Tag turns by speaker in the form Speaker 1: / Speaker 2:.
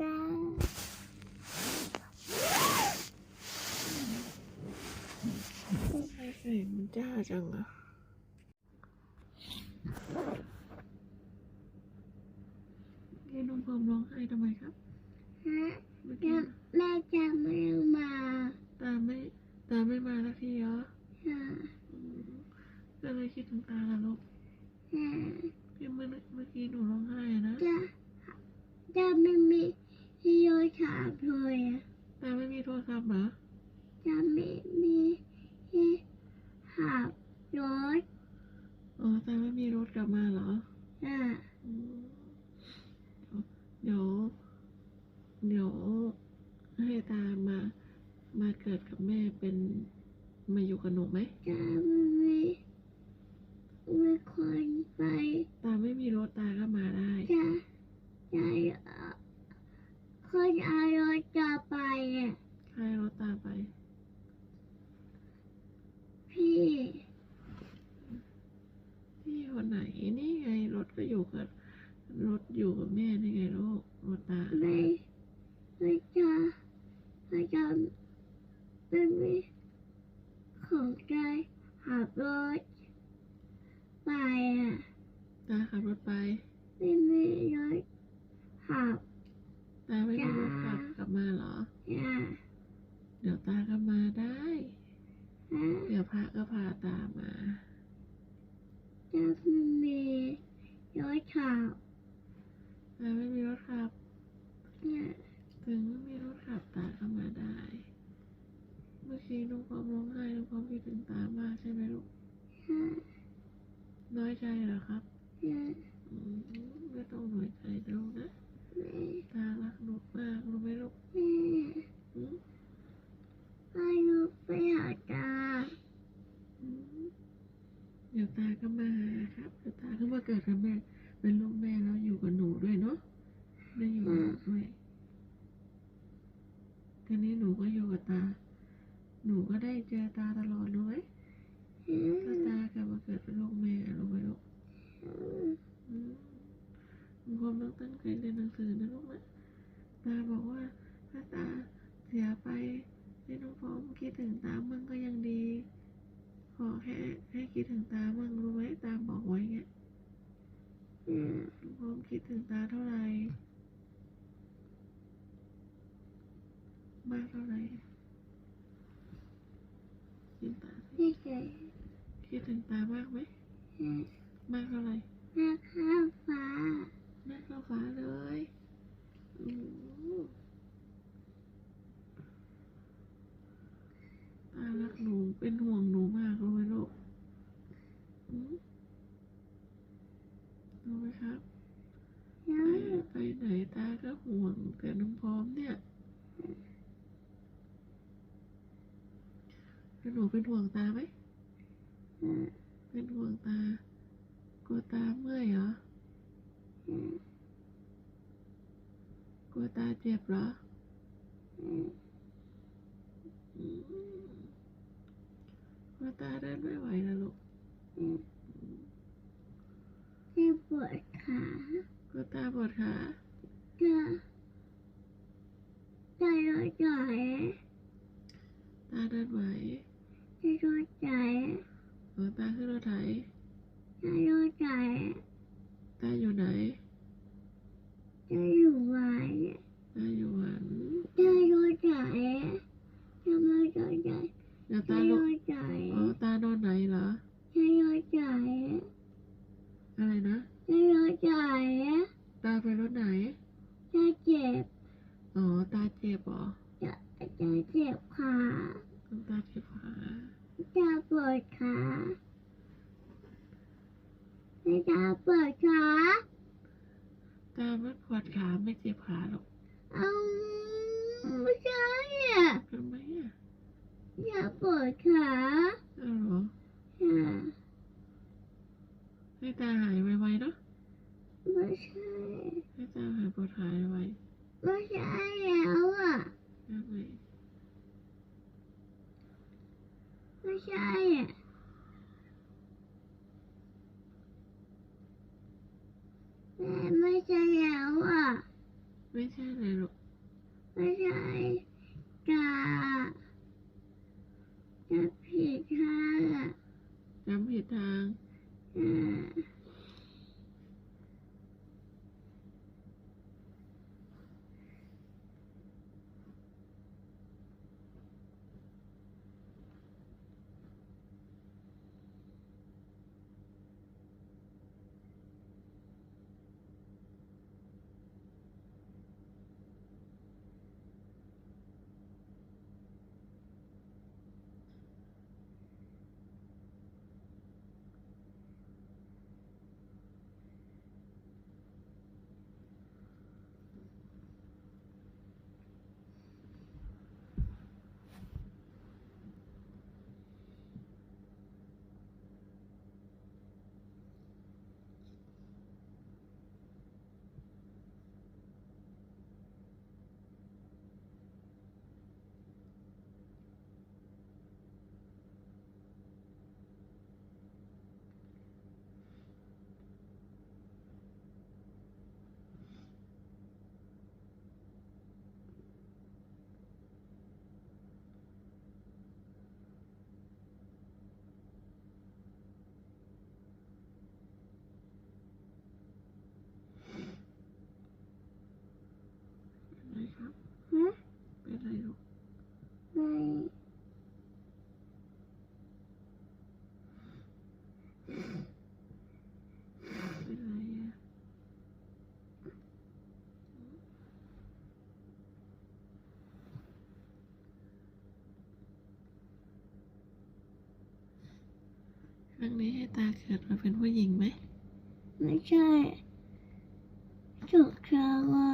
Speaker 1: จ้า
Speaker 2: ทำไมเสียงมันจ้าจังอะนี่น้องพรมร้องไห้ทำไมครับ
Speaker 1: ฮะ
Speaker 2: เมื่อ
Speaker 1: แม่
Speaker 2: กี้
Speaker 1: แม่จะไม่มา
Speaker 2: ตาไม่ตาไม่มาสักทีเหรอ
Speaker 1: ค่ะ
Speaker 2: อืมก็เลยคิดถึงตาละลูก
Speaker 1: ฮะ
Speaker 2: ที่เมื่อเมื่อกี้หนูร้องไห้อะนะ
Speaker 1: จะจะไม่มี ที่โยถามเลยอะ
Speaker 2: ตาไม่มีโทรศัพท์เหรอ
Speaker 1: จะไม่มีที่ขับรถ
Speaker 2: อ๋อตาไม่มีรถกลับมาเหรอ
Speaker 1: อะ
Speaker 2: อืมเดี๋ยว เดี๋ยวให้ตามา มาเกิดกับแม่เป็น มาอยู่กับหนูไหม
Speaker 1: จะไม่มีมีคนไป
Speaker 2: ตาไม่มีรถตาก็มาได้
Speaker 1: จะจะ คนเอารถจะไปอะ
Speaker 2: ใครรถตาไป
Speaker 1: พี่
Speaker 2: พี่คนไหนนี่ไงรถก็อยู่กับรถอยู่กับแม่นี่ไงลูกรถตา
Speaker 1: ไม่ไม่จะไม่จะไม่มีของใจขับรถไปอะ
Speaker 2: ตาขับรถไป
Speaker 1: ไม่มีรถขับ
Speaker 2: ตาไม่มีรถกลับกลับมาเหรอ
Speaker 1: อะ
Speaker 2: เดี๋ยวตาก็มาได้
Speaker 1: ฮะ
Speaker 2: เดี๋ยวพระก็พาตามา
Speaker 1: จะไม่มีรถขับ
Speaker 2: ตาไม่มีรถขับ
Speaker 1: เนี่ย
Speaker 2: ถึงไม่มีรถขับตาก็มาได้ เมื่อกี้น้องพร้อมร้องไห้น้องพร้อมคิดถึงตามากใช่ไหมลูก
Speaker 1: ฮะ
Speaker 2: น้อยใจเหรอครับ
Speaker 1: เนี่ย
Speaker 2: อืมไม่ต้องน้อยใจนะลูกนะ
Speaker 1: แม่
Speaker 2: ตารักหนูมากรู้ไหมลูก
Speaker 1: แม่
Speaker 2: อืม
Speaker 1: ให้ลูกไปหาตา
Speaker 2: อืมเดี๋ยวตา ก็มาครับเดี๋ยวตาก็มาเกิดกับแม่ เป็นลูกแม่แล้วอยู่กับหนูด้วยเนาะได้อยู่กับหนูด้วยทีนี้หนูก็อยู่กับตา หนูก็ได้เจอตาตลอดรู้ไหม
Speaker 1: ฮะ
Speaker 2: ถ้าตากลับมาเกิดเป็นลูกแม่รู้ไหมลูกอืมคุณพ่อต้องตั้งใจเรียนหนังสือนะลูกนะตาบอกว่าถ้าตาเสียไปให้น้องพร้อมคิดถึงตามั่งก็ยังดี ค่ให้คิดถึงตามั่งรู้ไหมตาบอกไว้เงี้ย
Speaker 1: เนี่ย
Speaker 2: น้องพร้อมคิดถึงตาเท่าไหร่ มากเท่าไหร่คิดตาสิ
Speaker 1: ไม่เคย
Speaker 2: คิดถึงตามากไหม
Speaker 1: ฮะ
Speaker 2: มากเท่าไหร่
Speaker 1: แม่ข้าวฟ้ามา
Speaker 2: กเท่าฟ้าเลยอืมตารักหนูเป็นห่วงหนูมากรู้ไหมลูกอืมรู้ไหม ครับ
Speaker 1: แล้ว
Speaker 2: ไปไปไหนตาก็ห่วงแต่น้องพร้อมเนี่ยแล้วหนูเป็นห่วงตาไหม
Speaker 1: ฮะ
Speaker 2: เป็นห่วงตา กลัวตาเมื่อยเหรอ
Speaker 1: ฮะ
Speaker 2: กลัวตาเจ็บเหรอ
Speaker 1: ฮะ
Speaker 2: อืมกลัวตาเดินไม่ไหวแล้วลูก
Speaker 1: ฮะที่ปวด ขาก
Speaker 2: ลัวตาปวดขา
Speaker 1: จะจะรถใจ
Speaker 2: ตาเดินไหว
Speaker 1: จะรถใจ
Speaker 2: เออตาขึ้นรถไถ
Speaker 1: จะรถใจ
Speaker 2: ตาอยู่ไหน
Speaker 1: จะอยู่ไหน
Speaker 2: ตาอยู่หวัน
Speaker 1: จะรถใจจะไม่รถใจ
Speaker 2: เดี๋ยว
Speaker 1: จะ
Speaker 2: ตารลง
Speaker 1: ถใจ
Speaker 2: อ๋อตานอนไหนเหรอ
Speaker 1: จะรถใจ
Speaker 2: อะไรนะ
Speaker 1: จะรถใจ
Speaker 2: ตาไปรถไหน
Speaker 1: จะเจ็บ
Speaker 2: อ๋อ ตาเจ็บเหรอ
Speaker 1: จะจะเจ็บขา
Speaker 2: ตาเจ็บขา
Speaker 1: จะปวดขาจะปวดขา
Speaker 2: ตาไม่ปวดขาไม่เจ็บขาหรอก
Speaker 1: เอาไม่ใช่อะ
Speaker 2: ทำไมอะ
Speaker 1: จะปวดขา
Speaker 2: อ้าวเหรอ
Speaker 1: อะ
Speaker 2: ให้ตาหายไวๆเนาะ
Speaker 1: ไม่ใช่
Speaker 2: ให้ตาหายปวดหายไว
Speaker 1: ไม่ใช่แล้วอะ
Speaker 2: ๆยังไง
Speaker 1: ไม่ ใช่อะแม่ไม่ใช่แล้ว
Speaker 2: ครั้งนี้ให้ตาเกิดมาเป็นผู้หญิงไหม
Speaker 1: ไม่ใช่จุกชางอ่า